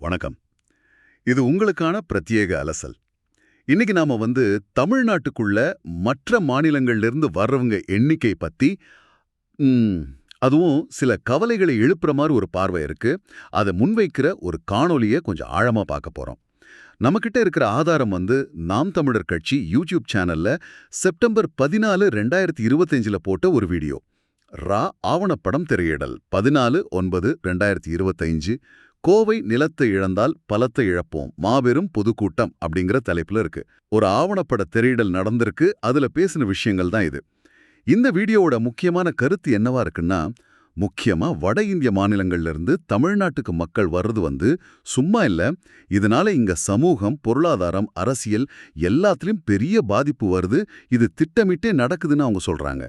வணக்கம். இது உங்களுக்கான பிரத்யேக அலசல். இன்னைக்கு நாம வந்து தமிழ்நாட்டுக்குள்ள மற்ற மாநிலங்கள்ல இருந்து வர்றவங்க எண்ணிக்கை பத்தி அதுவும் சில கவலைகளை எழுப்புற மாதிரி ஒரு பார்வை இருக்கு. அதை முன்வைக்கிற ஒரு காணொலியை கொஞ்சம் ஆழமா பார்க்க போறோம். நம்மகிட்ட இருக்கிற ஆதாரம் வந்து நாம் தமிழர் கட்சி யூடியூப் சேனல்ல செப்டம்பர் பதினாலு ரெண்டாயிரத்தி இருபத்தஞ்சில் போட்ட ஒரு வீடியோ. ரா ஆவணப்படம் திரையிடல் பதினாலு ஒன்பது ரெண்டாயிரத்தி இருபத்தஞ்சு. கோவை நிலத்தை இழந்தால் பலத்தை இழப்போம். மாபெரும் பொதுக்கூட்டம் அப்படிங்கிற தலைப்புல இருக்கு. ஒரு ஆவணப்பட திரையிடல் நடந்திருக்கு. அதுல பேசின விஷயங்கள் தான் இது. இந்த வீடியோவோட முக்கியமான கருத்து என்னவா இருக்குன்னா முக்கியமா வட இந்திய மாநிலங்கள்ல இருந்து தமிழ்நாட்டுக்கு மக்கள் வர்றது வந்து சும்மா இல்ல இதனால இங்க சமூகம் பொருளாதாரம் அரசியல் எல்லாத்துலயும் பெரிய பாதிப்பு வருது. இது திட்டமிட்டே நடக்குதுன்னு அவங்க சொல்றாங்க.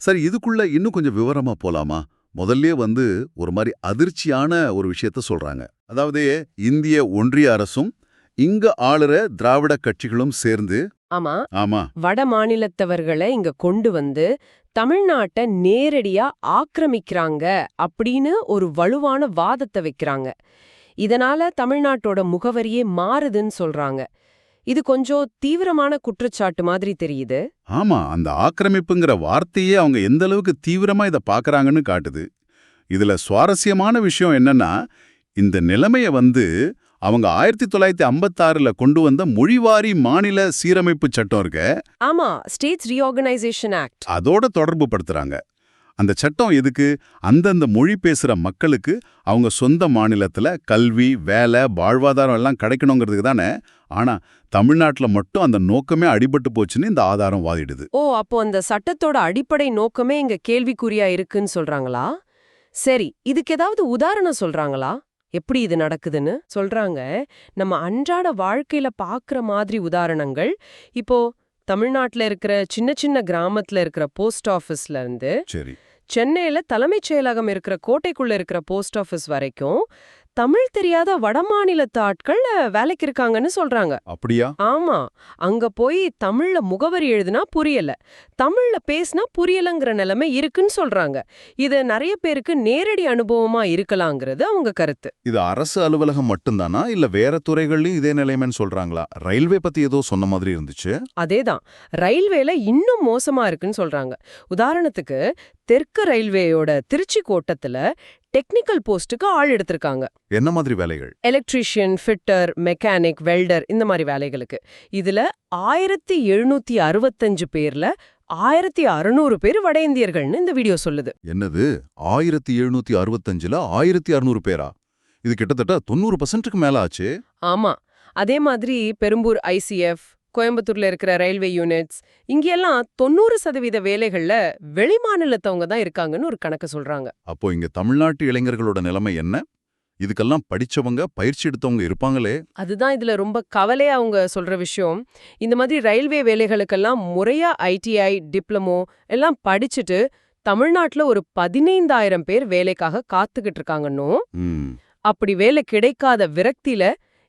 சரி இதுக்குள்ள இன்னும் கொஞ்சம் விவரமா போலாமா? முதல்ல வந்து ஒரு மாதிரி அதிர்ச்சியான ஒரு விஷயத்த சொல்றாங்க. அதாவது இந்திய ஒன்றிய அரசும் இங்க ஆளுற திராவிட கட்சிகளும் சேர்ந்து ஆமா. ஆமா. வட மாநிலத்தவர்களை இங்க கொண்டு வந்து தமிழ்நாட்டை நேரடியா ஆக்கிரமிக்கிறாங்க அப்படின்னு ஒரு வலுவான வாதத்தை வைக்கிறாங்க. இதனால தமிழ்நாட்டோட முகவரியே மாறுதுன்னு சொல்றாங்க. இது கொஞ்சம் தீவிரமான குற்றச்சாட்டு மாதிரி தெரியுது. ஆமா அந்த ஆக்கிரமிப்புங்கிற வார்த்தையே அவங்க எந்த அளவுக்கு தீவிரமா இத பாக்குறாங்கன்னு காட்டுது. இதுல சுவாரஸ்யமான விஷயம் என்னன்னா இந்த நிலைமைய வந்து அவங்க ஆயிரத்தி தொள்ளாயிரத்தி ஐம்பத்தாறுல கொண்டு வந்த மொழிவாரி மாநில சீரமைப்பு சட்டம் இருக்க. ஆமா ஸ்டேட்ஸ் ரீஆர்கனைசேஷன் ஆக்ட் அதோட தொடர்பு படுத்துறாங்க அந்த சட்டம் எதுக்கு? அந்தந்த மொழி பேசுற மக்களுக்கு அவங்க சொந்த மாநிலத்துல கல்வி வேலை வாழ்வாதாரம் எல்லாம் கிடைக்கணுங்கிறதுக்கு தானே. ஆனா தமிழ்நாட்டுல மட்டும் அந்த நோக்கமே அடிபட்டு போச்சுன்னு இந்த ஆதாரம் வாதிடுது. ஓ அப்போ அந்த சட்டத்தோட அடிப்படை நோக்கமே இங்க கேள்விக்குறியா இருக்குன்னு சொல்றாங்களா? சரி இதுக்கு ஏதாவது உதாரணம் சொல்றாங்களா? எப்படி இது நடக்குதுன்னு? சொல்றாங்க. நம்ம அன்றாட வாழ்க்கையில பாக்குற மாதிரி உதாரணங்கள். இப்போ தமிழ்நாட்டுல இருக்கிற சின்ன சின்ன கிராமத்துல இருக்கிற போஸ்ட் ஆபீஸ்ல இருந்து சரி. சென்னையில தலைமைச் செயலகம் இருக்கிற கோட்டைக்குள்ள இருக்கிற போஸ்ட் ஆபீஸ் வரைக்கும் தமிழ் தெரியாத வடமாநிலத்து ஆட்கள் வேலைக்கு இருக்காங்கன்னு சொல்றாங்க. அப்படியா? ஆமா. அங்க போய் தமிழ்ல முகவரி எழுதுனா புரியல. தமிழ்ல பேசினா புரியலங்கிற நிலைமை இருக்குன்னு சொல்றாங்க. இது நிறைய பேருக்கு நேரடி அனுபவமா இருக்கலாங்கிறது அவங்க கருத்து. இது அரசு அலுவலகம் மட்டும்தானா? இல்ல வேற துறைகள்லயும் இதே நிலைமைன்னு சொல்றாங்களா? ரயில்வே பத்தி ஏதோ சொன்ன மாதிரி இருந்துச்சு. அதேதான். ரயில்வேல இன்னும் மோசமா இருக்குன்னு சொல்றாங்க. உதாரணத்துக்கு தெற்கு ரயில்வேயோட திருச்சி கோட்டத்துல டெக்னிக்கல் போஸ்ட்டுக்கு ஆள் எடுத்திருக்காங்க. என்ன மாதிரி வேலைகள்? எலக்ட்ரீஷியன் ஃபிட்டர் மெக்கானிக் வெல்டர் இந்த மாதிரி வேலைகளுக்கு. இதுல ஆயிரத்தி எழுநூத்தி அறுபத்தஞ்சு பேர்ல ஆயிரத்தி அறுநூறு பேர் வட இந்தியர்கள்னு இந்த வீடியோ சொல்லுது. என்னது? ஆயிரத்தி எழுநூத்தி அறுபத்தஞ்சுல ஆயிரத்தி அறுநூறு பேரா? இது கிட்டத்தட்ட தொண்ணூறு பர்சன்ட்டுக்கு மேல ஆச்சு. ஆமா. அதே மாதிரி பெரும்பூர் ஐசிஎஃப் கோயம்புத்தூர்ல இருக்கிற ரயில்வே யூனிட்ஸ் இங்கெல்லாம் தொண்ணூறு சதவீத வேலைகள்ல வெளிமாநிலத்தவங்க தான் இருக்காங்கன்னு ஒரு கணக்கு சொல்றாங்க. அப்போ இங்க தமிழ்நாட்டு இளைஞர்களோட நிலைமை என்ன? இதுக்கெல்லாம் படிச்சவங்க பயிற்சி எடுத்தவங்க இருப்பாங்களே? அதுதான் இதுல ரொம்ப கவலையா அவங்க சொல்ற விஷயம். இந்த மாதிரி ரயில்வே வேலைகளுக்கெல்லாம் முறையா ஐடிஐ டிப்ளமோ எல்லாம் படிச்சுட்டு தமிழ்நாட்டுல ஒரு பதினைந்தாயிரம் பேர் வேலைக்காக காத்துக்கிட்டு இருக்காங்கன்னும். அப்படி வேலை கிடைக்காத விரக்தியில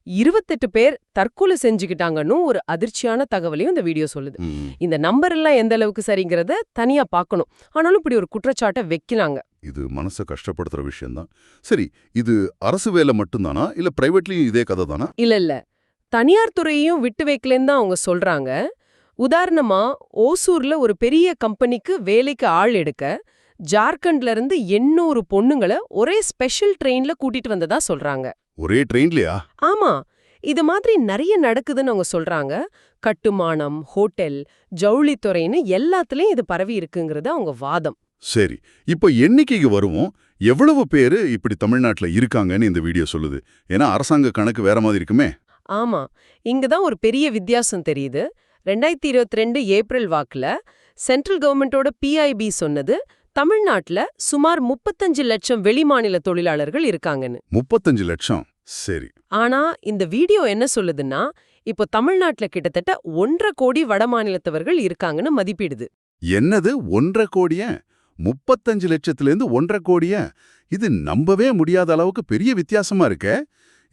இருபத்தெட்டு பேர் தற்கொலை செஞ்சுக்கிட்டாங்கன்னும் ஒரு அதிர்ச்சியான தகவலையும் இந்த வீடியோ சொல்லுது. இந்த நம்பர் எல்லாம் எந்த அளவுக்கு சரிங்கிறத தனியா பார்க்கணும். ஆனாலும் இப்படி ஒரு குற்றச்சாட்டை வைக்கலாங்க. இது மனசை கஷ்டப்படுத்துற விஷயம்தான். சரி இது அரசு வேலை மட்டும்தானா? இல்ல பிரைவேட்லயும் இதே கதை தானா? இல்ல இல்ல. தனியார் துறையையும் விட்டு வைக்கலன்னு தான் அவங்க சொல்றாங்க. உதாரணமா ஓசூர்ல ஒரு பெரிய கம்பெனிக்கு வேலைக்கு ஆள் எடுக்க ஜார்க்கண்ட்ல இருந்து எண்ணூறு பொண்ணுங்களை ஒரே ஸ்பெஷல் ட்ரெயின்ல கூட்டிட்டு வந்ததா சொல்றாங்க. ஒரே ட்ரெயின்லயா? ஆமா. இது மாதிரி நிறைய நடக்குதுன்னு அவங்க சொல்றாங்க. கட்டுமானம் ஹோட்டல் ஜவுளித்துறைன்னு எல்லாத்துலயும் இது பரவி இருக்குங்கிறது அவங்க வாதம். சரி. இப்போ எண்ணிக்கைக்கு வருவோம்? எவ்வளவு பேரு இப்படி தமிழ்நாட்டுல இருக்காங்கன்னு இந்த வீடியோ சொல்லுது. ஏன்னா அரசாங்க கணக்கு வேற மாதிரி இருக்குமே. ஆமா. இங்க தான் ஒரு பெரிய வித்தியாசம் தெரியுது. ரெண்டாயிரத்தி இருபத்தி ரெண்டு ஏப்ரல் வாக்குல சென்ட்ரல் கவர்மெண்டோட பிஐபி சொன்னது தமிழ்நாட்டுல சுமார் முப்பத்தஞ்சு லட்சம் வெளிமாநில தொழிலாளர்கள் இருக்காங்கன்னு. முப்பத்தஞ்சு லட்சம்? சரி. ஆனா இந்த வீடியோ என்ன சொல்லுதுன்னா இப்போ தமிழ்நாட்டுல கிட்டத்தட்ட ஒன்றரை கோடி வடமாநிலத்தவர்கள் இருக்காங்கன்னு மதிப்பிடுது. என்னது? ஒன்றரை கோடிய? முப்பத்தஞ்சு லட்சத்துல இருந்து ஒன்றரை கோடிய? இது நம்பவே முடியாத அளவுக்கு பெரிய வித்தியாசமா இருக்கே?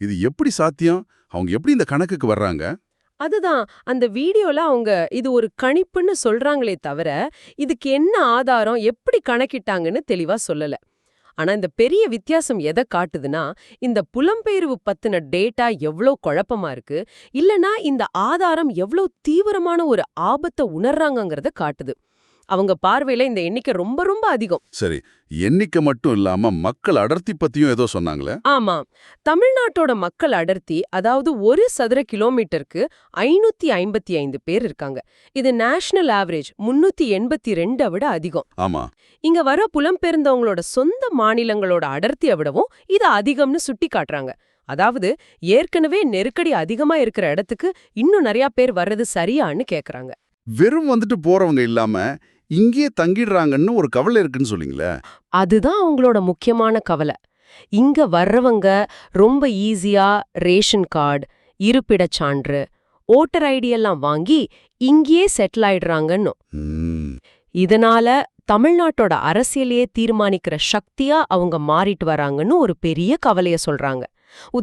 இது எப்படி சாத்தியம்? அவங்க எப்படி இந்த கணக்குக்கு வர்றாங்க? அதுதான் அந்த வீடியோல அவங்க இது ஒரு கணிப்புன்னு சொல்றாங்களே தவிர இதுக்கு என்ன ஆதாரம் எப்படி கணக்கிட்டாங்கன்னு தெளிவா சொல்லல. ஆனா இந்த பெரிய வித்தியாசம் எதை காட்டுதுன்னா இந்த புலம்பெயர்வு பத்தின டேட்டா எவ்ளோ குழப்பமா இருக்கு இல்லனா இந்த ஆதாரம் எவ்ளோ தீவிரமான ஒரு ஆபத்தை உணர்றாங்கங்கறத காட்டுது. அவங்க பார்வையில இந்த எண்ணிக்கை ரொம்ப ரொம்ப அதிகம். சரி எண்ணிக்கை மட்டும் இல்லாம மக்கள் அடர்த்தி பத்தியும் ஏதோ சொன்னாங்களே? ஆமா. தமிழ்நாட்டோட மக்கள் அடர்த்தி அதாவது ஒரு சதுர கிலோமீட்டருக்கு ஐநூத்தி ஐம்பத்தி ஐந்து பேர் இருக்காங்க. இது நேஷனல் ஆவரேஜ் முன்னூத்தி எண்பத்தி ரெண்டை விட அதிகம். ஆமா. இங்க வர புலம்பெயர்ந்தவங்களோட சொந்த மாநிலங்களோட அடர்த்தியை விடவும் இது அதிகம்னு சுட்டி காட்டுறாங்க. அதாவது ஏற்கனவே நெருக்கடி அதிகமா இருக்கிற இடத்துக்கு இன்னும் நிறைய பேர் வர்றது சரியான்னு கேக்குறாங்க. வெறும் வந்துட்டு போறவங்க இல்லாம இங்கேயே தங்கிடுறாங்கன்னு ஒரு கவலை இருக்குன்னு சொல்லிங்களே. அதுதான் அவங்களோட முக்கியமான கவலை. இங்க வர்றவங்க ரொம்ப ஈஸியா ரேஷன் கார்டு இருப்பிடச் சான்று ஓட்டர் ஐடி எல்லாம் வாங்கி இங்கேயே செட்டில் ஆயிடுறாங்கன்னு. இதனால தமிழ்நாட்டோட அரசியலையே தீர்மானிக்கிற சக்தியா அவங்க மாறிட்டு வராங்கன்னு ஒரு பெரிய கவலைய சொல்றாங்க.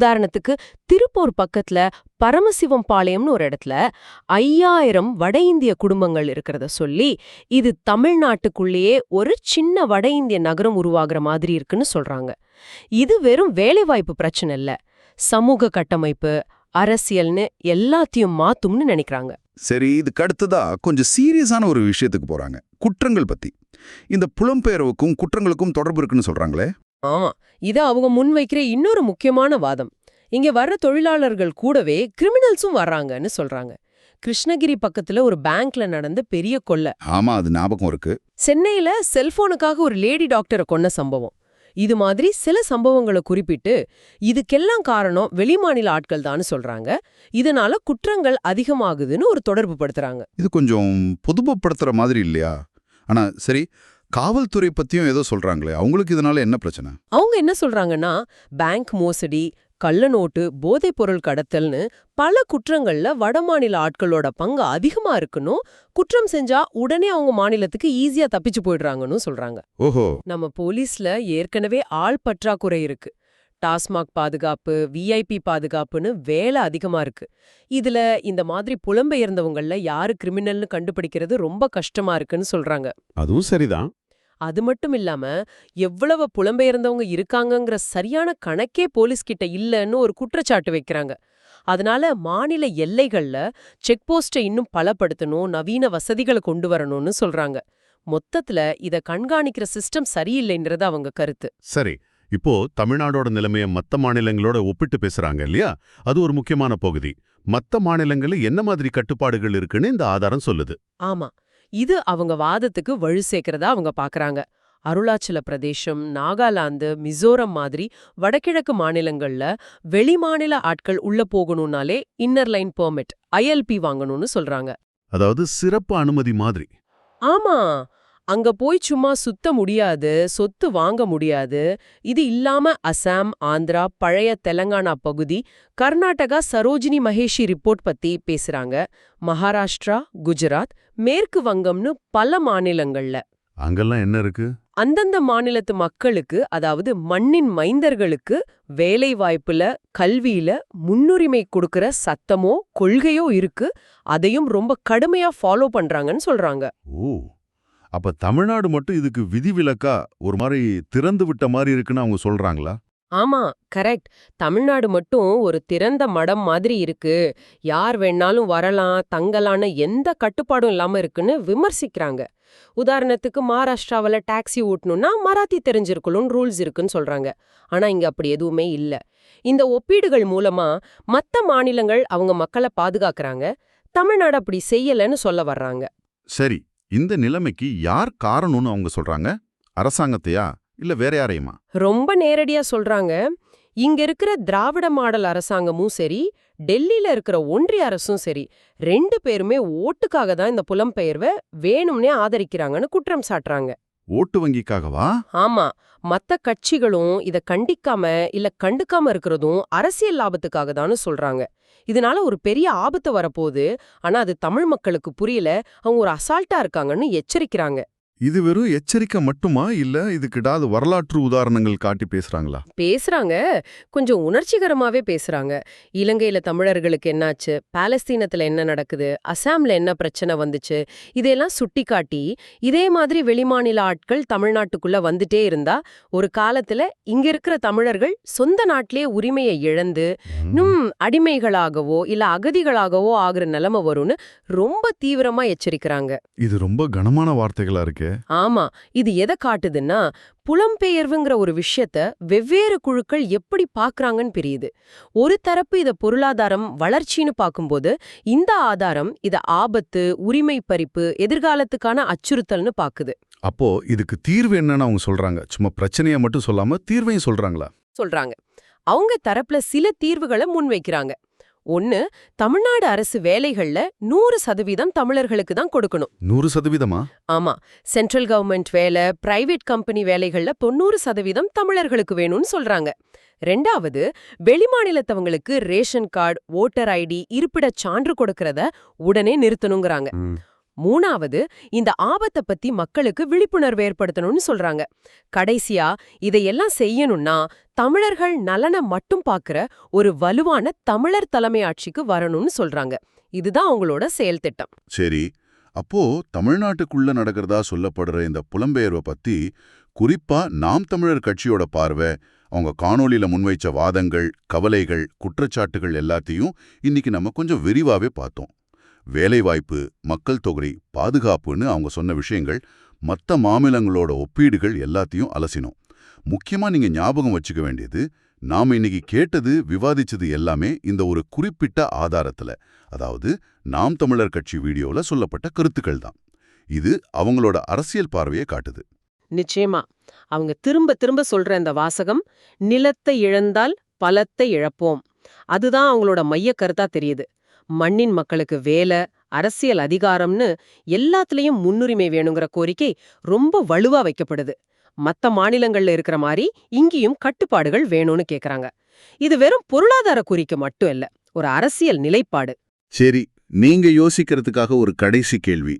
உதாரணத்துக்கு திருப்பூர் பக்கத்துல பரமசிவம் பாளையம்னு ஒரு இடத்துல ஐயாயிரம் வட இந்திய குடும்பங்கள் இருக்கிறத சொல்லி இது தமிழ்நாட்டுக்குள்ளேயே ஒரு சின்ன வட இந்திய நகரம் உருவாகிற மாதிரி இருக்குன்னு சொல்றாங்க. இது வெறும் வேலைவாய்ப்பு பிரச்சனை இல்ல. சமூக கட்டமைப்பு அரசியல்னு எல்லாத்தையும் மாத்தும்னு நினைக்கிறாங்க. சரி இதுக்கு அடுத்ததா கொஞ்சம் சீரியஸான ஒரு விஷயத்துக்கு போறாங்க. குற்றங்கள் பத்தி. இந்த புலம்பெயர்வுக்கும் குற்றங்களுக்கும் தொடர்பு இருக்குன்னு சொல்றாங்களே? ஆமா இது அவங்க முன்வைக்கிற இன்னொரு முக்கியமான வாதம். இங்க வர்ற தொழிலாளர்கள் கூடவே கிரிமினல்ஸும் வர்றாங்கன்னு சொல்றாங்க. கிருஷ்ணகிரி பக்கத்துல ஒரு பேங்க்ல நடந்த பெரிய கொள்ளை. ஆமா அது ஞாபகம் இருக்கு. சென்னையில செல்போனுக்காக ஒரு லேடி டாக்டரை கொன்ன சம்பவம். இது மாதிரி சில சம்பவங்களை குறிப்பிட்டு இதுக்கெல்லாம் காரணம் வெளிமாநில ஆட்கள் தான் சொல்றாங்க. இதனால குற்றங்கள் அதிகமாகுதுன்னு ஒரு தொடர்பு படுத்துறாங்க. இது கொஞ்சம் பொதுமைப்படுத்துற மாதிரி இல்லையா? ஆனா சரி காவல்துறை பத்தியும் ஏதோ சொல்றாங்களே அவங்களுக்கு இதனால என்ன பிரச்சனை? அவங்க என்ன சொல்றாங்கன்னா பேங்க் மோசடி கள்ள நோட்டு போதைப் பொருள் கடத்தல்னு பல குற்றங்கள்ல வடமாநில ஆட்களோட பங்கு அதிகமா இருக்குன்னும் குற்றம் செஞ்சா உடனே அவங்க மாநிலத்துக்கு ஈஸியா தப்பிச்சு போயிடுறாங்கன்னு சொல்றாங்க. ஓஹோ. நம்ம போலீஸ்ல ஏற்கனவே ஆள் பற்றாக்குறை இருக்கு. டாஸ்மாக் பாதுகாப்பு விஐபி பாதுகாப்புன்னு வேலை அதிகமா இருக்கு. இதுல இந்த மாதிரி புலம்பெயர்ந்தவங்கள யாரு கிரிமினல்னு கண்டுபிடிக்கிறது ரொம்ப கஷ்டமா இருக்குன்னு சொல்றாங்க. அதுவும் சரிதான். அது மட்டும் இல்லாம எவ்வளவு புலம்பெயர்ந்தவங்க இருக்காங்கங்கிற சரியான கணக்கே போலீஸ் கிட்ட இல்லன்னு ஒரு குற்றச்சாட்டு வைக்கிறாங்க. அதனால மாநில எல்லைகள்ல செக் போஸ்டை இன்னும் பலப்படுத்தணும் நவீன வசதிகளை கொண்டு வரணும்னு சொல்றாங்க. மொத்தத்துல இத கண்காணிக்கிற சிஸ்டம் சரியில்லைன்றது அவங்க கருத்து. சரி இப்போ தமிழ்நாடோட நிலைமைய மத்த மாநிலங்களோட ஒப்பிட்டு பேசுறாங்க இல்லையா? அது ஒரு முக்கியமான பகுதி. மத்த மாநிலங்கள்ல என்ன மாதிரி கட்டுப்பாடுகள் இருக்குன்னு இந்த ஆதாரம் சொல்லுது. ஆமா இது அவங்க வாதத்துக்கு வலு சேர்க்கறதா அவங்க பாக்குறாங்க. அருளாச்சல பிரதேசம் நாகாலாந்து மிசோரம் மாதிரி வடகிழக்கு மாநிலங்கள்ல வெளிமாநில ஆட்கள் உள்ள போகணும்னாலே இன்னர் லைன் பெர்மிட் ஐஎல்பி வாங்கணும்னு சொல்றாங்க. அதாவது சிறப்பு அனுமதி மாதிரி. ஆமா. அங்க போய் சும்மா சுத்த முடியாது சொத்து வாங்க முடியாது. இது இல்லாம அசாம் ஆந்திரா பழைய தெலங்கானா பகுதி கர்நாடகா சரோஜினி மகேஷி ரிப்போர்ட் பத்தி பேசுறாங்க. மகாராஷ்டிரா குஜராத் மேற்கு வங்கம்னு பல மாநிலங்கள்ல. அங்கெல்லாம் என்ன இருக்கு? அந்தந்த மாநிலத்து மக்களுக்கு அதாவது மண்ணின் மைந்தர்களுக்கு வேலை வாய்ப்புல கல்வியில முன்னுரிமை கொடுக்கற சத்தமோ கொள்கையோ இருக்கு. அதையும் ரொம்ப கடுமையா ஃபாலோ பண்றாங்கன்னு சொல்றாங்க. ஓ! அப்ப தமிழ்நாடு மட்டும் இதுக்கு விதிவிலக்கா ஒரு மாதிரி திறந்து விட்ட மாதிரி இருக்குன்னு அவங்க சொல்றாங்களா? ஆமா கரெக்ட். தமிழ்நாடு மட்டும் ஒரு திறந்த மடம் மாதிரி இருக்கு. யார் வேணாலும் வரலாம் தங்கலான்னு எந்த கட்டுப்பாடும் இல்லாம இருக்குன்னு விமர்சிக்கிறாங்க. உதாரணத்துக்கு மகாராஷ்டிராவில் டாக்ஸி ஓட்டணும்னா மராத்தி தெரிஞ்சிருக்கணும்னு ரூல்ஸ் இருக்குன்னு சொல்றாங்க. ஆனா இங்க அப்படி எதுவுமே இல்ல. இந்த ஒப்பீடுகள் மூலமா மத்த மாநிலங்கள் அவங்க மக்களை பாதுகாக்கறாங்க. தமிழ்நாடு அப்படி செய்யலன்னு சொல்ல வர்றாங்க. சரி இந்த நிலைமைக்கு யார் காரணம்னு அவங்க சொல்றாங்க? அரசாங்கத்தையா? இல்ல வேற யாரையுமா? ரொம்ப நேரடியா சொல்றாங்க. இங்க இருக்கிற திராவிட மாடல் அரசாங்கமும் சரி டெல்லியில இருக்கிற ஒன்றிய அரசும் சரி ரெண்டு பேருமே ஓட்டுக்காக தான் இந்த புலம்பெயர்வை வேணும்னே ஆதரிக்கிறாங்கன்னு குற்றம் சாட்டுறாங்க. ஓட்டு வங்கிக்காகவா? ஆமா. மத்த கட்சிகளும் இத கண்டிக்காம இல்ல கண்டுக்காம இருக்கிறதும் அரசியல் லாபத்துக்காக தான்னு சொல்றாங்க. இதனால ஒரு பெரிய ஆபத்து வரப்போகுது. ஆனா அது தமிழ் மக்களுக்கு புரியல. அவங்க ஒரு அசால்ட்டா இருக்காங்கன்னு எச்சரிக்கிறாங்க. இது வெறும் எச்சரிக்கை மட்டுமா? இல்ல இதுக்கு ஏதாவது வரலாற்று உதாரணங்கள் காட்டி பேசுறாங்களா? பேசுறாங்க. கொஞ்சம் உணர்ச்சிகரமாவே பேசுறாங்க. இலங்கையில தமிழர்களுக்கு என்னாச்சு? பாலஸ்தீனத்துல என்ன நடக்குது? அசாம்ல என்ன பிரச்சனை வந்துச்சு? இதையெல்லாம் சுட்டிக்காட்டி இதே மாதிரி வெளிமாநில ஆட்கள் தமிழ்நாட்டுக்குள்ள வந்துட்டே இருந்தா ஒரு காலத்துல இங்க இருக்கிற தமிழர்கள் சொந்த நாட்டிலே உரிமையை இழந்து இன்னும் அடிமைகளாகவோ இல்ல அகதிகளாகவோ ஆகுற நிலைமை வரும்னு ரொம்ப தீவிரமா எச்சரிக்கிறாங்க. இது ரொம்ப கனமான வார்த்தைகளா இருக்கே. ஆமா இது எதை காட்டுதுன்னா புலம்பெயர்வுங்கிற ஒரு விஷயத்த வெவ்வேறு குழுக்கள் எப்படி பாக்குறாங்கன்னு தெரியுது ஒரு தரப்பு இத பொருளாதாரம் வளர்ச்சின்னு பார்க்கும்போது இந்த ஆதாரம் இத ஆபத்து உரிமை பறிப்பு எதிர்காலத்துக்கான அச்சுறுத்தல்னு பாக்குது. அப்போ இதுக்கு தீர்வு என்னன்னு அவங்க சொல்றாங்க. சும்மா பிரச்சனையை மட்டும் சொல்லாம தீர்வையும் சொல்றாங்களா? சொல்றாங்க. அவங்க தரப்புல சில தீர்வுகளை முன்வைக்கிறாங்க. ஒன்னு தமிழ்நாடு அரசு வேலைகள்ல நூறு சதவீதம் தமிழர்களுக்கு தான் கொடுக்கணும். நூறு சதவீதமா? ஆமா சென்ட்ரல் கவர்மெண்ட் வேலை பிரைவேட் கம்பெனி வேலைகள்ல தொண்ணூறு சதவீதம் தமிழர்களுக்கு வேணும்னு சொல்றாங்க. ரெண்டாவது வெளிமாநிலத்தவங்களுக்கு ரேஷன் கார்டு ஓட்டர் ஐடி இருப்பிடச் சான்று கொடுக்கறத உடனே நிறுத்தணுங்கிறாங்க. மூணாவது இந்த ஆபத்தை பத்தி மக்களுக்கு விழிப்புணர்வு ஏற்படுத்தணும்னு சொல்றாங்க. கடைசியா இதையெல்லாம் செய்யணும்னா தமிழர்கள் நலனை மட்டும் பாக்குற ஒரு வலுவான தமிழர் தலைமை ஆட்சிக்கு வரணும்னு சொல்றாங்க. இதுதான் அவங்களோட செயல் திட்டம். சரி அப்போ தமிழ்நாட்டுக்குள்ள நடக்கிறதா சொல்லப்படுற இந்த புலம்பெயர்வை பத்தி குறிப்பா நாம் தமிழர் கட்சியோட பார்வை அவங்க காணொலியில முன்வைச்ச வாதங்கள் கவலைகள் குற்றச்சாட்டுகள் எல்லாத்தையும் இன்னைக்கு நம்ம கொஞ்சம் விரிவாவே பார்த்தோம். வேலைவாய்ப்பு மக்கள் தொகை பாதுகாப்புன்னு அவங்க சொன்ன விஷயங்கள் மத்த மாநிலங்களோட ஒப்பீடுகள் எல்லாத்தையும் அலசினோம். முக்கியமா நீங்க ஞாபகம் வச்சுக்க வேண்டியது நாம இன்னைக்கு கேட்டது விவாதிச்சது எல்லாமே இந்த ஒரு குறிப்பிட்ட ஆதாரத்துல. அதாவது நாம் தமிழர் கட்சி வீடியோல சொல்லப்பட்ட கருத்துக்கள் தான். இது அவங்களோட அரசியல் பார்வையை காட்டுது. நிச்சயமா. அவங்க திரும்ப திரும்ப சொல்ற இந்த வாசகம் நிலத்தை இழந்தால் பலத்தை இழப்போம். அதுதான் அவங்களோட மைய கருத்தா தெரியுது. மண்ணின் மக்களுக்கு வேலை அரசியல் அதிகாரம்னு எல்லாத்துலயும் முன்னுரிமை வேணுங்கிற கோரிக்கை ரொம்ப வலுவா வைக்கப்படுது. மத்த மாநிலங்கள்ல இருக்கிற மாதிரி இங்கேயும் கட்டுப்பாடுகள் வேணும்னு கேக்குறாங்க. இது வெறும் பொருளாதார குறிக்கு மட்டும் இல்ல ஒரு அரசியல் நிலைப்பாடு. சரி நீங்க யோசிக்கிறதுக்காக ஒரு கடைசி கேள்வி.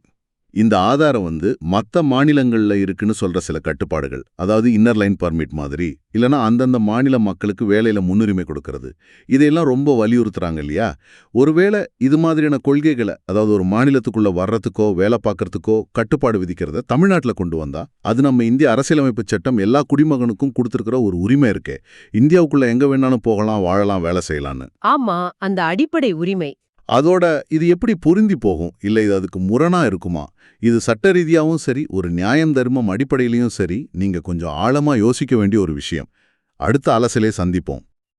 இந்த ஆதாரம் வந்து மத்த மாநிலங்கள்ல இருக்குன்னு சொல்ற சில கட்டுப்பாடுகள். அதாவது இன்னர் லைன் பர்மிட் மாதிரி இல்லனா அந்தந்த மாநில மக்களுக்கு வேலையில முன்னுரிமை கொடுக்கறது. இதையெல்லாம் ரொம்ப வலியுறுத்துறாங்க இல்லையா? ஒருவேளை இது மாதிரியான கொள்கைகளை அதாவது ஒரு மாநிலத்துக்குள்ள வர்றதுக்கோ வேலை பார்க்கறதுக்கோ கட்டுப்பாடு விதிக்கிறத தமிழ்நாட்டுல கொண்டு வந்தா அது நம்ம இந்திய அரசியலமைப்பு சட்டம் எல்லா குடிமகனுக்கும் கொடுத்துருக்கிற ஒரு உரிமை இருக்கே. இந்தியாவுக்குள்ள எங்க வேணாலும் போகலாம் வாழலாம் வேலை செய்யலாம்னு. ஆமா அந்த அடிப்படை உரிமை. அதோட இது எப்படி பொருந்தி போகும்? இல்லை இது அதுக்கு முரணா இருக்குமா? இது சட்ட ரீதியாகவும் சரி ஒரு நியாயம் தர்மம் அடிப்படையிலையும் சரி நீங்க கொஞ்சம் ஆழமா யோசிக்க வேண்டிய ஒரு விஷயம். அடுத்த அலசலே சந்திப்போம்.